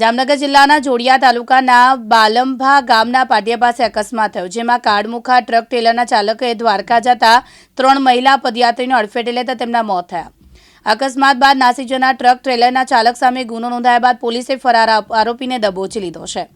જામનગર જિલ્લાના જોડિયા તાલુકાના બાલંભા ગામના પાટિયા પાસે અકસ્માત થયો, જેમાં કાળમુખા ટ્રક ટ્રેલરના ચાલકે દ્વારકા જતા ત્રણ મહિલા પદયાત્રીને અડફેટે લેતા તેમના મોત થયા. અકસ્માત બાદ નાસી જનાર ટ્રક ટ્રેલરના ચાલક સામે ગુનો નોંધાયા બાદ પોલીસે ફરાર આરોપીને દબોચી લીધો છે.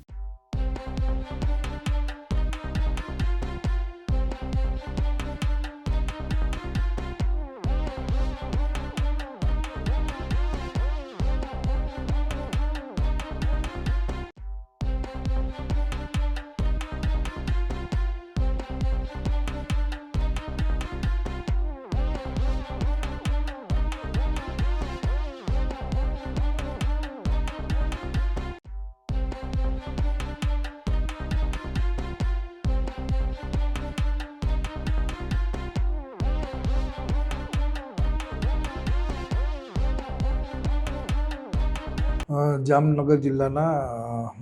જામનગર જિલ્લાના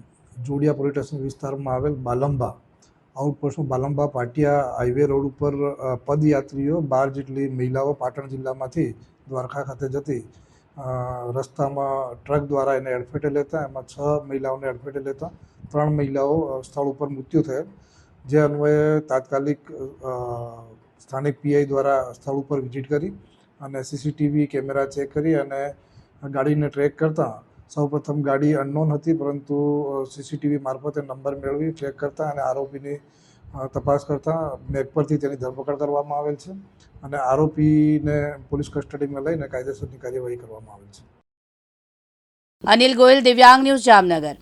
જોડિયા પોલીસ વિસ્તારમાં આવેલ બાલંબા આઉટપોસ્ટમાં બાલંબા પાટિયા હાઈવે રોડ ઉપર પદયાત્રીઓ બાર જેટલી મહિલાઓ પાટણ જિલ્લામાંથી દ્વારકા ખાતે જતી રસ્તામાં ટ્રક દ્વારા એને અડફેટે લેતા, એમાં છ મહિલાઓને અડફેટે લેતા, ત્રણ મહિલાઓ સ્થળ ઉપર મૃત્યુ થયેલ. જે અન્વયે તાત્કાલિક સ્થાનિક પીઆઈ દ્વારા સ્થળ ઉપર વિઝિટ કરી અને સીસીટીવી કેમેરા ચેક કરી અને ગાડીને ટ્રેક કરતા સૌપ્રથમ ગાડી અનનોન હતી, પરંતુ સીસીટીવી મારફતે નંબર મેળવી ટ્રેક કરતા અને આરોપીની તપાસ કરતા મેપ પરથી તેની ધરપકડ કરવામાં આવેલ છે અને આરોપીને પોલીસ કસ્ટડીમાં લઈને કાયદેસરની કાર્યવાહી કરવામાં આવેલ છે. અનિલ ગોયલ, દિવ્યાંગ ન્યૂઝ જામનગર.